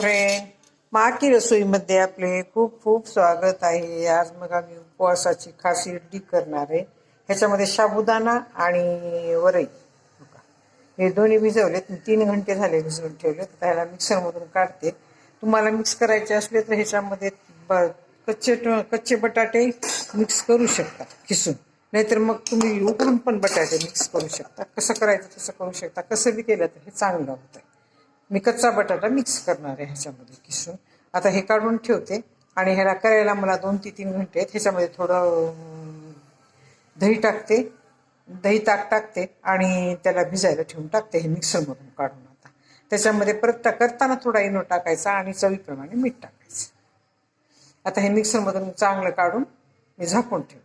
Friend माकी रसोईमध्ये आपले खूप खूप स्वागत आहे. आज मग आम्ही उपवासाची खास इडली करणार आहे. ह्याच्यामध्ये साबुदाणा आणि वरई. हे दोन्ही भिजवलेत. तीन घंटे झाले भिजवून ठेवले तर ह्याला मिक्सरमधून काढते. तुम्हाला मिक्स करायचे असले तर ह्याच्यामध्ये ब- कच्चे कच्चे बटाटे मिक्स करू शकता किसून. नाहीतर मग तुम्ही उकडून पण बटाटे मिक्स करू शकता. कसं करायचं तसं करू शकता. कसं बी केलं तर हे चांगलं होतं मी कच्चा बटाटा मिक्स करणार आहे ह्याच्यामध्ये किसून. आता हे काढून ठेवते आणि ह्याला करायला मला दोन ते तीन घंटे आहेत. ह्याच्यामध्ये थोडं दही टाकते. दही ताक टाकते आणि त्याला भिजायला ठेवून टाकते हे मिक्सरमधून काढून आता. त्याच्यामध्ये परत करताना थोडा इनो टाकायचा आणि चवीप्रमाणे मीठ टाकायचं. आता हे मिक्सरमधून चांगलं काढून मी झाकून ठेवते.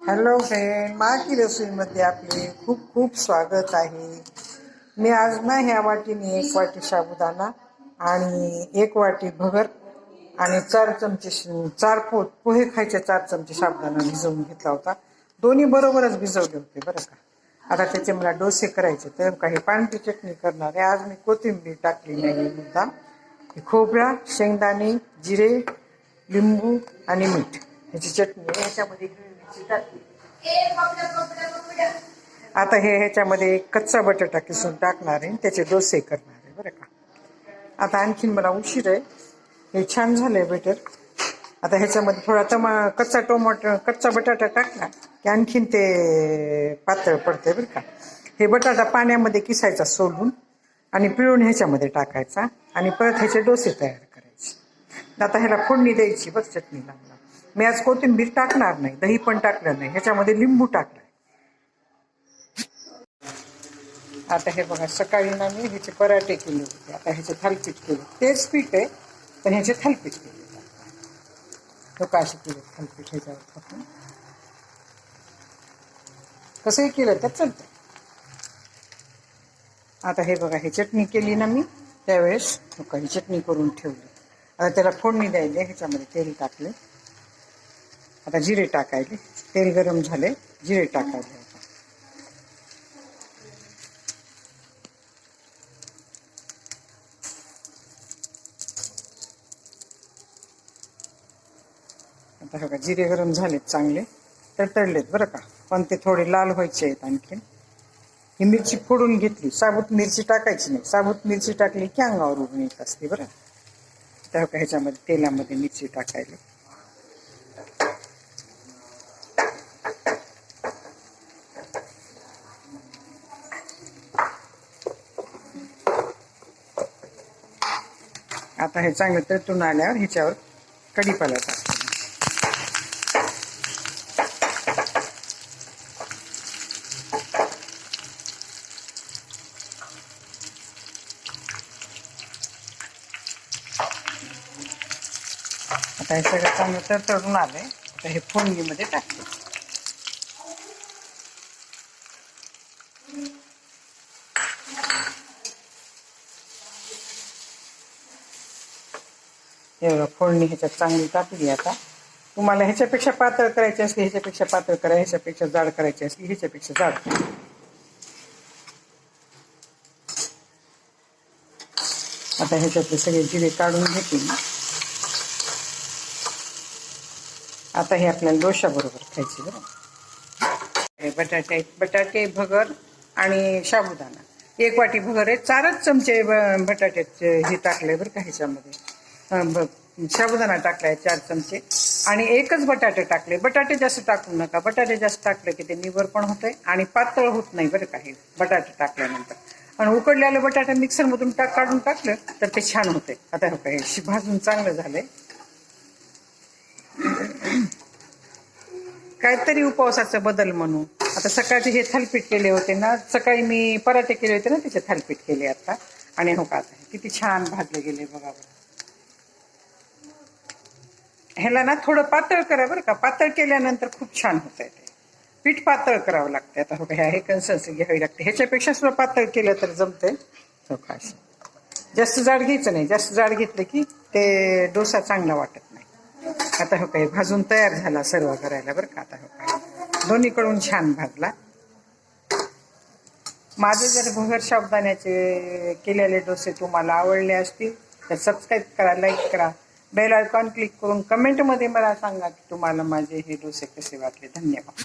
हॅलो फ्रेंड माकी रसोईमध्ये आपले खूप खूप स्वागत आहे. मी आज ना ह्या वाटीने एक वाटी साबुदाणा आणि एक वाटी भगर आणि चार चमचे चार पो पोहे खायचे चार चमचे साबुदाणा भिजवून घेतला होता. दोन्ही बरोबरच भिजवले होते बरं का. आता त्याचे मला डोसे करायचे तर काही पांढरी चटणी करणार आहे. आज मी कोथिंबीर टाकली नाही मुद्दा खोबरा शेंगदाणे जिरे लिंबू आणि मीठ ह्याची चटणी ह्याच्यामध्ये आता हे ह्याच्यामध्ये कच्चा बटाटा किसून टाकणार आहे त्याचे डोसे करणार आहे बरं का? आता आणखीन मला उशीर आहे. हे छान झालंय बेटर आता ह्याच्यामध्ये थोडा टमा कच्चा टोमॅटो कच्चा बटाटा टाकला की आणखीन ते पातळ पडते बरं का? हे बटाटा पाण्यामध्ये किसायचा सोलून आणि पिळून ह्याच्यामध्ये टाकायचा आणि परत ह्याचे डोसे तयार करायचे. आता ह्याला फोडणी द्यायची बघ चटणीला मला मी आज कोथिंबीर टाकणार नाही दही पण टाकलं नाही ह्याच्यामध्ये लिंबू टाकलाय आता हे बघा सकाळी ना मी ह्याचे पराठे केले होते आता ह्याचे थालपीठ केले. तेच पीठ आहे पण ह्याचे थालपीठ केले लोक असे केले थालपीठ ह्याच्यावर टाकून. कसंही केलं तर चालतं आता हे बघा हे चटणी केली ना मी त्यावेळेस लोकांनी चटणी करून ठेवली. आता त्याला फोडणी द्यायला ह्याच्यामध्ये तेल टाकलं आता जिरे टाकायले तेल गरम झाले जिरे टाकायले आता हे बघा जिरे गरम झालेत चांगले. तडतडलेत बरं का. पण ते थोडे लाल व्हायचे आहेत आणखीन. ही मिरची फोडून घेतली. साबूत मिरची टाकायची नाही. साबूत मिरची टाकली की अंगावर उडून येत असते बरं. त्या का ह्याच्यामध्ये तेलामध्ये मिरची टाकायला. आता हे चांगलं तळतून आल्यावर ह्याच्यावर कढीपाला टाकतो आता हे सगळं चांगलं तर तळून आलंय. आता हे फोडणीमध्ये टाकतो. एवढं फोडणी ह्याच्यात चांगली टाकली आता. तुम्हाला ह्याच्यापेक्षा पातळ करायची असली ह्याच्यापेक्षा पातळ करा ह्याच्यापेक्षा जाड करायची असली ह्याच्यापेक्षा जाड. करा. आता ह्याच्यातले सगळे जिरे काढून घेतील आता हे आपल्याला डोशा बरोबर खायचे बरं. बटाटे बटाटे भगर आणि साबुदाणा. एक वाटी भगर आहे. चारच चमचे बटाट्याचे हे टाकले बरं का ह्याच्यामध्ये. साबुदाणा टाकलाय चार चमचे. आणि एकच बटाटे टाकले. बटाटे जास्त टाकू नका. बटाटे जास्त टाकले की ते निवर पण होते आणि पातळ होत नाही बरं काही बटाटे टाकल्यानंतर. आणि उकडलेले बटाटे मिक्सरमधून टाक काढून टाकलं तर ते छान होते आता हो काय भाजून चांगलं झालंय. काहीतरी उपवासाचा बदल म्हणून. आता सकाळचे हे थालपीठ केले होते ना सकाळी मी पराठे केले होते ना त्याचे थालपीठ केले आता. आणि हो का आता किती छान भाजले गेले बघा बरं. ह्याला ना थोडं पातळ करा बरं का. पातळ केल्यानंतर खूप छान होत आहे ते. पीठ पातळ करावं लागतं आता. हो ह्या हे कन्सन्सी घ्यावी लागते. ह्याच्यापेक्षा सुद्धा पातळ केलं तर जमते हो का? जास्त जाड घ्यायचं नाही. जास्त जाड घेतलं की ते डोसा चांगला वाटत नाही. आता हो काय भाजून तयार झाला सर्व करायला बरं का आता हो काय दोन्हीकडून छान भाजला. माझे जर भगर साबदाण्याचे केलेले डोसे तुम्हाला आवडले असतील तर सबस्क्राईब करा लाईक करा. बेल आयकॉन क्लिक करून कमेंटमध्ये मला सांगा की तुम्हाला माझे हे डोसे कसे वाटले. धन्यवाद.